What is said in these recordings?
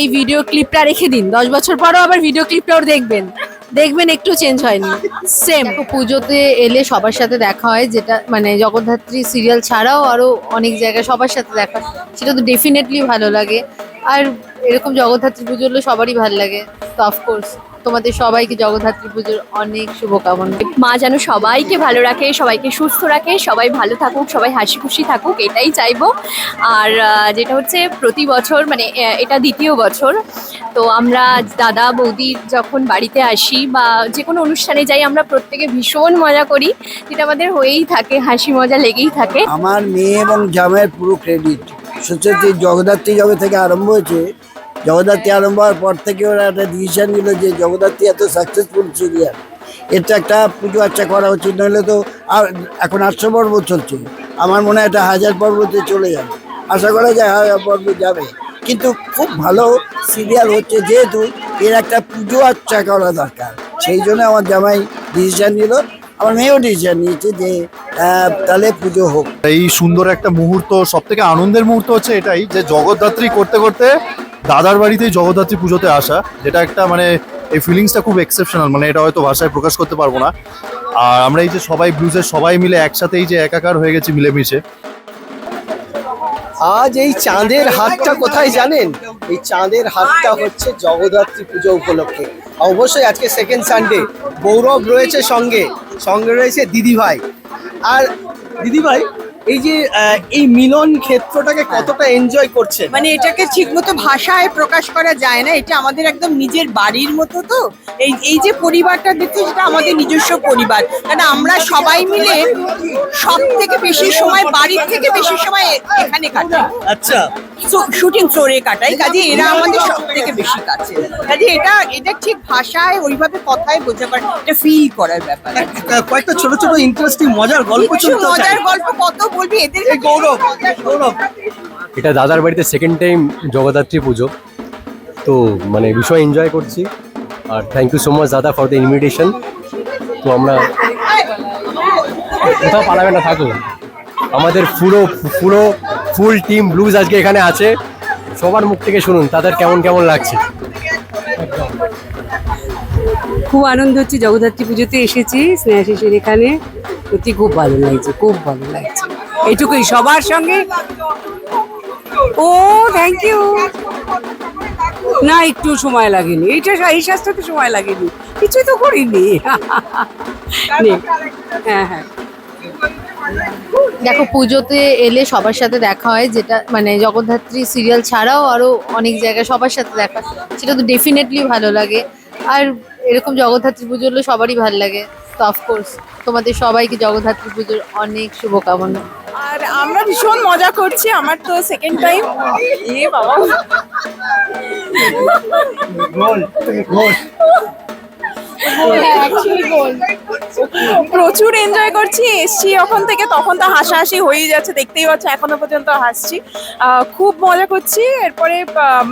এই ভিডিও ক্লিপটা রেখে দিন। দশ বছর পরও আবার ভিডিও ক্লিপটাও দেখবেন। দেখবেন একটু চেঞ্জ হয়নি। সেম পুজোতে এলে সবার সাথে দেখা হয়, যেটা মানে জগদ্ধাত্রী সিরিয়াল ছাড়াও আরও অনেক জায়গায় সবার সাথে দেখা। সেটা তো ডেফিনেটলি ভালো লাগে। আর এরকম জগদ্ধাত্রী পুজো হলে সবারই ভালো লাগে। তো অফকোর্স তোমাদের সবাইকে জগদ্ধাত্রী পুজোর অনেক শুভকামনা। মা যেন সবাইকে ভালো রাখে সবাইকে সুস্থ রাখে সবাই ভালো থাকুক সবাই হাসি খুশি থাকুক এটাই চাইব। আর যেটা হচ্ছে প্রতি বছর মানে এটা দ্বিতীয় বছর তো আমরা দাদা বৌদি যখন বাড়িতে আসি বা যে কোনো অনুষ্ঠানে যাই আমরা প্রত্যেকে ভীষণ মজা করি। যেটা আমাদের হয়েই থাকে হাসি মজা লেগেই থাকে। আমার মেয়ে এবং জামাইয়ের পুরো ক্রেডিট সত্যি জগদ্ধাত্রী যবে থেকে আরম্ভ হয়েছে জগদ্ধাত্রী আরম্ভ হওয়ার পর থেকে ওরা একটা ডিসিশন নিল যে জগদ্ধাত্রী এত সাকসেসফুল সিরিয়াল এটা একটা পুজো আচ্ছা করা উচিত, নইলে তো আর এখন আটশো পর্ব চলছে। আমার মনে হয় এটা হাজার পর্বতে চলে যাবে। আশা করা যায় হাজার পর্ব যাবে। কিন্তু খুব ভালো সিরিয়াল হচ্ছে যেহেতু এর একটা পুজো আচ্ছা করা দরকার। সেই জন্য আমার জামাই ডিসিশন নিল, আমার মেয়েও ডিসিশন নিয়েছে যে তাহলে পুজো হোক। এই সুন্দর একটা মুহূর্ত সব থেকে আনন্দের মুহূর্ত হচ্ছে এটাই যে জগদ্ধাত্রী করতে করতে দাদার বাড়িতেই জগদ্ধাত্রী পুজোতে আসা, যেটা একটা মানে এই ফিলিংসটা খুব এক্সেপশনাল মানে এটা হয়তো ভাষায় প্রকাশ করতে পারব না। আর আমরা এই যে সবাই ব্লুজের সবাই মিলে একসাথে এই যে একাকার হয়ে গেছি মিলেমিশে। আজ এই চাঁদের হাতটা কোথায় জানেন? এই চাঁদের হাতটা হচ্ছে জগদ্ধাত্রী পুজো উপলক্ষে। অবশ্যই আজকে সেকেন্ড সানডে গৌরব রয়েছে সঙ্গে সঙ্গে রয়েছে দিদিভাই। আর দিদিভাই এই যে এই মিলন ক্ষেত্রটাকে কতটা এনজয় করছেন মানে এটাকে ঠিকমতো ভাষায় প্রকাশ করা যায় না এটা আমাদের একদম নিজের বাড়ির মতো তো। এই এই যে পরিবারটা দেখছি সেটা আমাদের নিজস্ব পরিবার। কারণ আমরা সবাই মিলে সব থেকে বেশি সময় বাড়ির থেকে বেশি সময় এখানে কাটাই। আচ্ছা। শুটিং ফ্লোরে কাটাই কাজে এরা আমাদের সব থেকে বেশি কাছে। কাজে এটা এটা ঠিক ভাষায় ওইভাবে কথায় বোঝাবার এটা ফিল করার ব্যাপার। কয়েকটা ছোট ছোট ইন্টারেস্টিং মজার গল্প মজার গল্প কত বলবি? এদের এই গৌরব গৌরব। এটা দাদার বাড়িতে সেকেন্ড টাইম জগদ্ধাত্রী পুজো। তো মানে ভীষণ এনজয় করছি। আর থ্যাংক ইউ সো মাচ দাদা ফর দ্য ইনভিটেশন তো আমরা কোথাও পালাবে না থাকো। আমাদের পুরো পুরো ফুল টিম ব্লুজ আজকে এখানে আছে। সবার মুখ থেকে শুনুন তাদের কেমন কেমন লাগছে। খুব আনন্দ হচ্ছে জগদ্ধাত্রী পুজোতে এসেছি স্নেহা শিশুর এখানে। সত্যি খুব ভালো লাগছে খুব ভালো লাগছে। এইটুকুই সবার সঙ্গে। ও থ্যাংক ইউ না, একটু সময় লাগেনি। এইটা এই শাস্ত্রতে সময় লাগেনি। কিছুই তো করিনি। হ্যাঁ হ্যাঁ। দেখো, পুজোতে এলে সবার সাথে দেখা হয়, যেটা মানে জগদ্ধাত্রী সিরিয়াল ছাড়াও আরও অনেক জায়গায় সবার সাথে দেখা সেটা তো ডেফিনেটলি ভালো লাগে। আর এরকম জগদ্ধাত্রী পুজো হলে সবারই ভালো লাগে। তো অফকোর্স তোমাদের সবাইকে জগদ্ধাত্রী পুজোর অনেক শুভকামনা। আর আমরা ভীষণ মজা করছি আমার তো সেকেন্ড টাইম এ বাবা। প্রচুর এনজয় করছি এসছি ওখান থেকে তখন তো হাসাহাসি হয়েই যাচ্ছে দেখতেই পাচ্ছ এখনও পর্যন্ত হাসছি। আহ, খুব মজা করছি এরপরে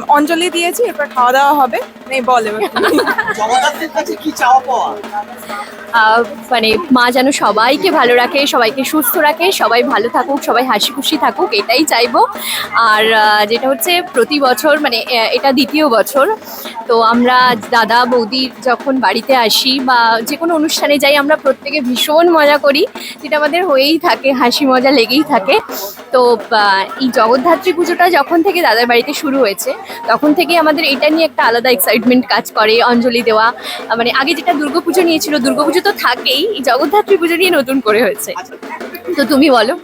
অঞ্জলি দিয়েছি এরপর খাওয়া দাওয়া হবে। এই বলে মানে মা যেন সবাইকে ভালো রাখে সবাইকে সুস্থ রাখে সবাই ভালো থাকুক সবাই হাসি খুশি থাকুক এটাই চাইব। আর যেটা হচ্ছে প্রতি বছর মানে এটা দ্বিতীয় বছর তো আমরা দাদা বৌদি যখন বাড়িতে আসি বা যে কোনো অনুষ্ঠানে যাই আমরা প্রত্যেকে ভীষণ মজা করি। যেটা আমাদের হয়েই থাকে হাসি মজা লেগেই থাকে। তো এই জগদ্ধাত্রী পুজোটা যখন থেকে দাদার বাড়িতে শুরু হয়েছে তখন থেকে আমাদের এটা নিয়ে একটা আলাদা এক্সাইটমেন্ট কাজ করে অঞ্জলি দেওয়া। মানে আগে যেটা দুর্গাপুজো নিয়েছিল দুর্গাপুজো তো থাকেই এই জগদ্ধাত্রী পুজো নিয়ে নতুন করে হয়েছে। তো তুমি বলো।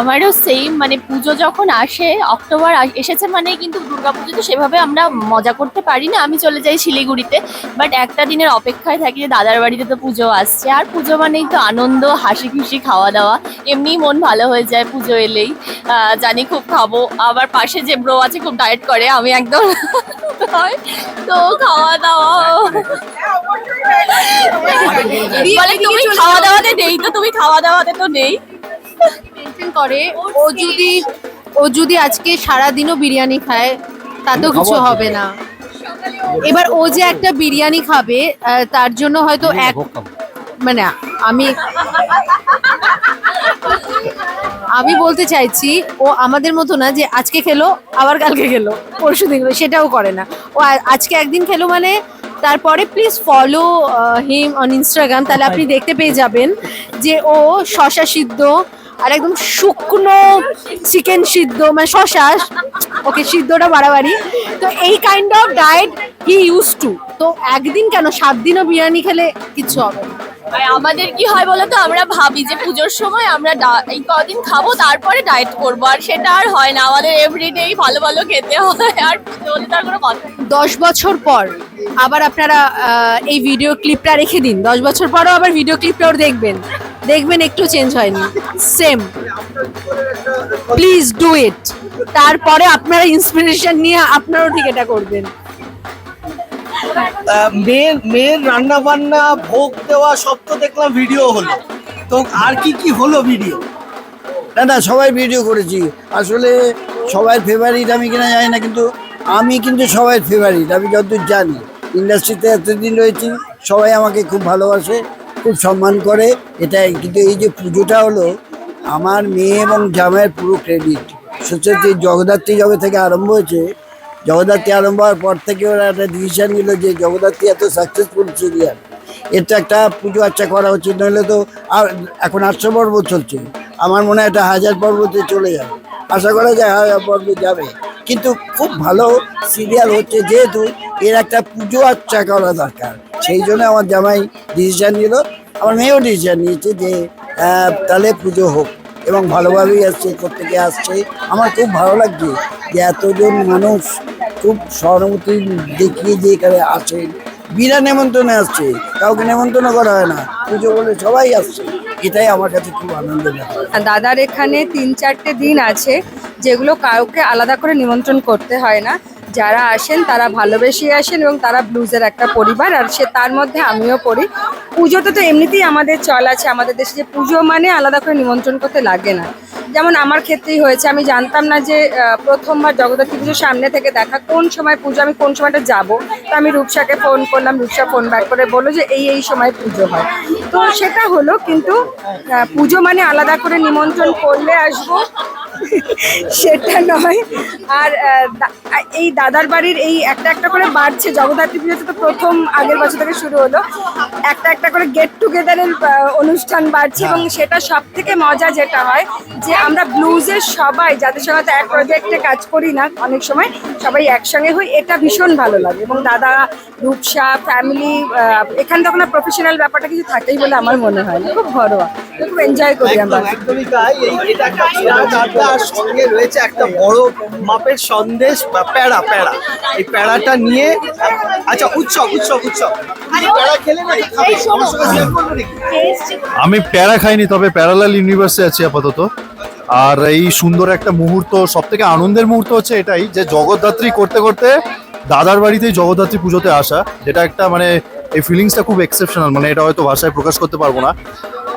আমারও সেম মানে পুজো যখন আসে অক্টোবর এসেছে মানে কিন্তু দুর্গাপুজো তো সেভাবে আমরা মজা করতে পারি না। আমি চলে যাই শিলিগুড়িতে। বাট একটা দিনের অপেক্ষায় থাকি যে দাদার বাড়িতে তো পুজো আসছে। আর পুজো মানেই তো আনন্দ হাসি খুশি খাওয়া দাওয়া। এমনিই মন ভালো হয়ে যায় পুজো এলেই। জানি খুব খাব। আবার পাশে যে ব্রো আছে খুব ডায়েট করে আমি একদম হয়। তো খাওয়া দাওয়া। বলে তুমি খাওয়া দাওয়াতে নেই তো তুমি খাওয়া দাওয়াতে তো নেই। করে ও যদি ও যদি আজকে সারাদিনও বিরিয়ানি খায় তাতেও কিছু হবে না। এবার ও যে একটা বিরিয়ানি খাবে তার জন্য হয়তো এক মানে আমি আমি বলতে চাইছি ও আমাদের মতো না যে আজকে খেলো আবার কালকে খেলো পরশু দিন সেটাও করে না। ও আজকে একদিন খেলো মানে তারপরে please follow him on Instagram তাহলে আপনি দেখতে পেয়ে যাবেন যে ও শশা সিদ্ধ আর একদম শুকনো চিকেন সিদ্ধ মানে শশা ওকে সিদ্ধটা বাড়াবাড়ি। তো এই kind of diet he use to তো একদিন কেন সাত দিনও বিরিয়ানি খেলে কিচ্ছু হবে আর আমাদের কি হয় বলতো আমরা ভাবি যে পুজোর সময় আমরা এই কদিন খাব তারপরে ডায়েট করব। আর সেটা আর হয় না। আমাদের এভরিডেই ভালো ভালো খেতে হয়। আর পুজো তার কোনো কথা দশ বছর পর আবার আপনারা এই ভিডিও ক্লিপটা রেখে দিন। দশ বছর পরও আবার ভিডিও ক্লিপটা ওর দেখবেন। দেখবেন একটু চেঞ্জ হয়নি। সেম প্লিজ ডু ইট তারপরে আপনারা ইন্সপিরেশন নিয়ে আপনারাও ঠিক এটা করবেন। মেয়ের মেয়ের রান্না বান্না ভোগ দেওয়া সব তো দেখলাম ভিডিও হলো। তো আর কি কি হলো ভিডিও না না সবাই ভিডিও করেছি। আসলে সবার ফেভারিট আমি কিনা জানি না কিন্তু আমি কিন্তু সবার ফেভারিট আমি যতদূর জানি। ইন্ডাস্ট্রিতে এতদিন রয়েছি সবাই আমাকে খুব ভালোবাসে। খুব সম্মান করে, এটাই। কিন্তু এই যে পুজোটা হলো, আমার মেয়ে এবং জামাইয়ের পুরো ক্রেডিট সত্যি জগদ্ধাত্রী যবে থেকে আরম্ভ হয়েছে, জগদ্ধাত্রী আরম্ভ হওয়ার পর থেকে ওরা একটা ডিসিশন নিল যে জগদ্ধাত্রী এত সাকসেসফুল সিরিয়াল এটা একটা পুজো আচ্ছা করা উচিত, নইলে তো আর এখন আটশো পর্ব চলছে। আমার মনে হয় এটা হাজার পর্বতে চলে যাবে। আশা করা যায় হাজার পর্ব যাবে। কিন্তু খুব ভালো সিরিয়াল হচ্ছে, যেহেতু এর একটা পুজো আচ্ছা করা দরকার। সেই জন্য আমার জামাই ডিসিশন নিল। আমার মেয়েও ডিসিশন নিয়েছে যে তাহলে পুজো হোক এবং ভালোভাবেই আসছে, প্রত্যেকে আসছে। আমার খুব ভালো লাগছে যে এতজন মানুষ খুব সহানুভূতি দেখিয়ে যে এখানে আসেন বিনা নেমন্ত্রণে আসছে, কাউকে নেমন্ত্রণ করা হয় না। পুজো বলে সবাই আসছে। এটাই আমার কাছে খুব ব্যাপার। দাদার এখানে তিন চারটে দিন আছে যেগুলো কাউকে আলাদা করে নিমন্ত্রণ করতে হয় না। যারা আসেন তারা ভালোবেসে আসেন এবং তারা ব্লুজের একটা পরিবার। আর সে তার মধ্যে আমিও পড়ি। পুজোতে তো এমনিতেই আমাদের চল আছে। আমাদের দেশে যে পুজো মানে আলাদা করে নিমন্ত্রণ করতে লাগে না। যেমন আমার ক্ষেত্রেই হয়েছে। আমি জানতাম না যে প্রথমবার জগদ্ধাত্রী পুজোর সামনে থেকে দেখা কোন সময় পুজো, আমি কোন সময়টা যাব। তো আমি রূপসাকে ফোন করলাম। রূপসা ফোন ব্যাক করে বলল যে, এই এই সময় পুজো হয়। তো সেটা হলো, কিন্তু পুজো মানে আলাদা করে নিমন্ত্রণ করলে আসব। সেটা নয়। আর এই দাদার বাড়ির এই একটা একটা করে বাড়ছে জগদ্ধাত্রী পুজোতে তো প্রথম আগের বছর থেকে শুরু হলো। একটা একটা করে গেট টুগেদারের অনুষ্ঠান বাড়ছে এবং সেটা সব থেকে মজা যেটা হয় যে আমরা ব্লুজের সবাই যাদের সঙ্গে তো এক প্রজেক্টে কাজ করি না অনেক সময় সবাই একসঙ্গে হই এটা ভীষণ ভালো লাগে। এবং দাদা রূপসা ফ্যামিলি এখানে তখন প্রফেশনাল ব্যাপারটা কিছু থাকেই বলে আমার মনে হয় খুব ঘরোয়া। খুব এনজয় করি আমরা। আর সঙ্গে রয়েছে একটা বড় মাপের সন্দেশ বা প্যাড়া প্যাড়া। এই প্যাড়াটা নিয়ে আচ্ছা উৎসব উৎসব উৎসব? আমি প্যারা খাইনি তবে প্যারালাল ইউনিভার্সে আছি আপাতত। আর এই সুন্দর একটা মুহূর্ত সব থেকে আনন্দের মুহূর্ত হচ্ছে এটাই যে জগদ্ধাত্রী করতে করতে দাদার বাড়িতেই জগদ্ধাত্রী পুজোতে আসা যেটা একটা মানে এই ফিলিংসটা খুব এক্সেপশনাল মানে এটা হয়তো ভাষায় প্রকাশ করতে পারব না।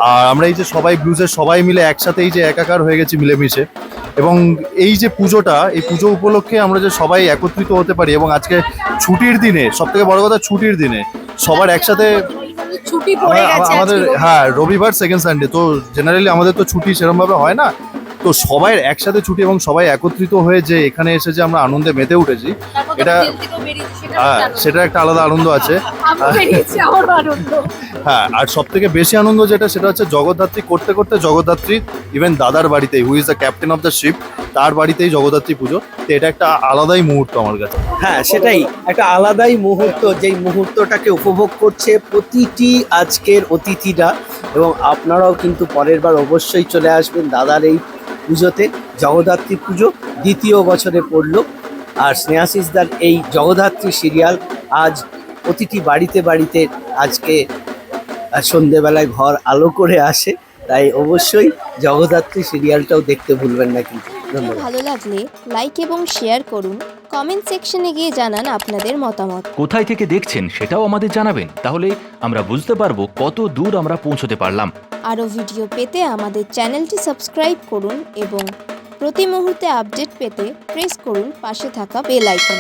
আর আমরা এই যে সবাই ব্লুজের সবাই মিলে একসাথে এই যে একাকার হয়ে গেছি মিলেমিশে। এবং এই যে পুজোটা এই পুজো উপলক্ষে আমরা যে সবাই একত্রিত হতে পারি এবং আজকে ছুটির দিনে সব থেকে বড় কথা ছুটির দিনে সবার একসাথে আমাদের হ্যাঁ রবিবার সেকেন্ড সানডে তো জেনারেলি আমাদের তো ছুটি সেরকম ভাবে হয় না। তো সবাই একসাথে ছুটি এবং সবাই একত্রিত হয়ে যে এখানে এসে যে আমরা আনন্দে মেতে উঠেছি এটা হ্যাঁ সেটা একটা আলাদা আনন্দ আছে। হ্যাঁ আর সব থেকে বেশি আনন্দ যেটা সেটা হচ্ছে জগদ্ধাত্রী করতে করতে জগদ্ধাত্রী ইভেন দাদার বাড়িতেই who is the captain of the ship তার বাড়িতেই জগদ্ধাত্রী পুজো। তো এটা একটা আলাদাই মুহূর্ত আমার কাছে। হ্যাঁ সেটাই। একটা আলাদাই মুহূর্ত, যেই মুহূর্তটাকে উপভোগ করছে প্রতিটি আজকের অতিথিরা। এবং আপনারাও কিন্তু পরের বার অবশ্যই চলে আসবেন দাদার এই পুজোতে। জগদ্ধাত্রী পুজো দ্বিতীয় বছরে পড়ল। আর স্নেহাশিসদার এই জগদ্ধাত্রী সিরিয়াল আজ প্রতিটি বাড়িতে বাড়িতে আজকে সন্ধেবেলায় ঘর আলো করে আসে তাই অবশ্যই জগদ্ধাত্রী সিরিয়ালটাও দেখতে ভুলবেন না কিন্তু। ভালো লাগলে লাইক এবং শেয়ার করুন কমেন্ট সেকশনে গিয়ে জানান আপনাদের মতামত। কোথায় থেকে দেখছেন সেটাও আমাদের জানাবেন তাহলে আমরা বুঝতে পারব কত দূর আমরা পৌঁছতে পারলাম। আরও ভিডিও পেতে আমাদের চ্যানেলটি সাবস্ক্রাইব করুন এবং প্রতি মুহূর্তে আপডেট পেতে প্রেস করুন পাশে থাকা বেল আইকন